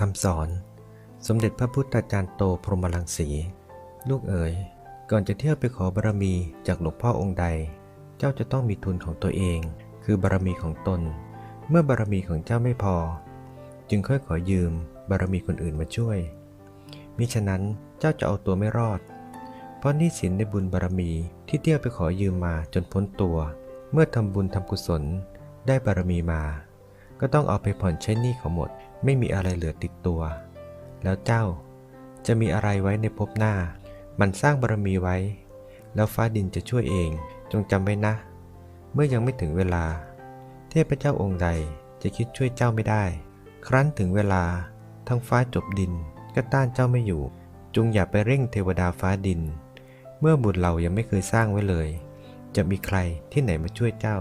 คำสอน สมเด็จพระพุทธาจารย์โตพรหมรังสี ลูกเอ๋ย ก่อนจะเที่ยวไปขอบารมีจากหลวงพ่อองค์ใด เจ้าจะต้องมีทุนของตัวเอง คือบารมีของตน เมื่อบารมีของเจ้าไม่พอ จึงค่อยขอยืมบารมีคนอื่นมาช่วย มิฉะนั้นเจ้าจะเอาตัวไม่รอด เพราะนี้สินในบุญบารมีที่เที่ยวไปขอยืมมาจนพ้นตัว เมื่อทำบุญทำกุศล ได้บารมีมา ก็ต้องเอาไปผ่อนใช้หนี้เขาหมด ไม่มีอะไรเหลือติดตัว แล้วเจ้าจะมีอะไรไว้ในภพหน้า มันสร้างบารมีไว้ แล้วฟ้าดินจะช่วยเอง จงจำไว้นะ เมื่อยังไม่ถึงเวลา เทพเจ้าองค์ใดจะคิดช่วยเจ้าไม่ได้ ครั้นถึงเวลา ทั้งฟ้าจบดินก็ต้านเจ้าไม่อยู่ จงอย่าไปเร่งเทวดาฟ้าดิน เมื่อบุญเรายังไม่เคยสร้างไว้เลย จะมีใครที่ไหนมาช่วยเจ้า